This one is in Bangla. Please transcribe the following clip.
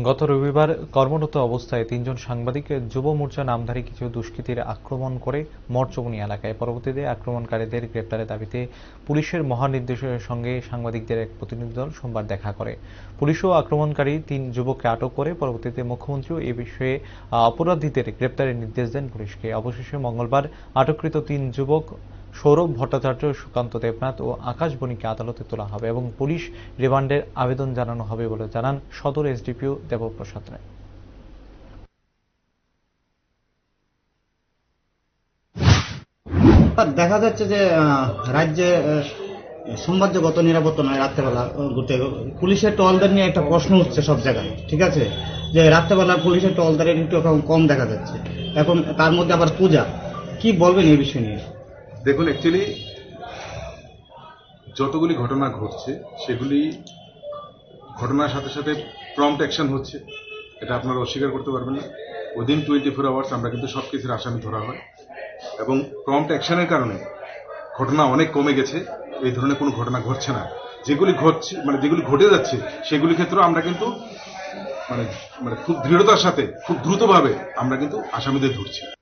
গত রবিবার কর্মরত অবস্থায় তিনজন সাংবাদিক যুব মোর্চা নামধারী কিছু দুষ্কৃতীর আক্রমণ করে মরচমনি এলাকায়। পরবর্তীতে আক্রমণকারীদের গ্রেপ্তারের দাবিতে পুলিশের মহানির্দেশকের সঙ্গে সাংবাদিকদের এক প্রতিনিধি দল সোমবার দেখা করে। পুলিশও আক্রমণকারী তিন যুবককে আটক করে, পরবর্তীতে মুখ্যমন্ত্রীও এ বিষয়ে অপরাধীদের গ্রেপ্তারের নির্দেশ দেন পুলিশকে। অবশেষে মঙ্গলবার আটককৃত তিন যুবক সৌরভ ভট্টাচার্য সুকান্ত দেবনাথ ও আকাশ বণিককে আদালতে তোলা হবে এবং পুলিশ রিমান্ডের আবেদন জানানো হবে বলে জানান সদর এসডিপিও দেবপ্রসাদ রায়। দেখা যাচ্ছে যে রাজ্যে আহ, নিরাপত্তা নয় রাত্রেবেলা ঘুরতে। পুলিশের টলদের নিয়ে একটা প্রশ্ন উঠছে সব জায়গায় ঠিক আছে? যে রাত্রেবেলা পুলিশের টলদের একটু কম দেখা যাচ্ছে। এখন তার মধ্যে আবার পূজা কি বলবেন এই বিষয় নিয়ে? দেখুন অ্যাকচুয়ালি যতগুলি ঘটনা ঘটছে, সেগুলি ঘটনার সাথে সাথে প্রম্পট অ্যাকশন হচ্ছে। এটা আপনারা অস্বীকার করতে পারবেন না। উইদিন টোয়েন্টি ফোর আওয়ার্স আমরা কিন্তু সব কিছুর আসামি ধরা হয়। এবং প্রম্পট অ্যাকশনের কারণে ঘটনা অনেক কমে গেছে। এই ধরনের কোনো ঘটনা ঘটছে না। যেগুলি ঘটছে মানে যেগুলি ঘটে যাচ্ছে সেগুলি ক্ষেত্রেও আমরা কিন্তু মানে মানে খুব দৃঢ়তার সাথে, খুব দ্রুতভাবে আমরা কিন্তু আসামিদের ধরছি।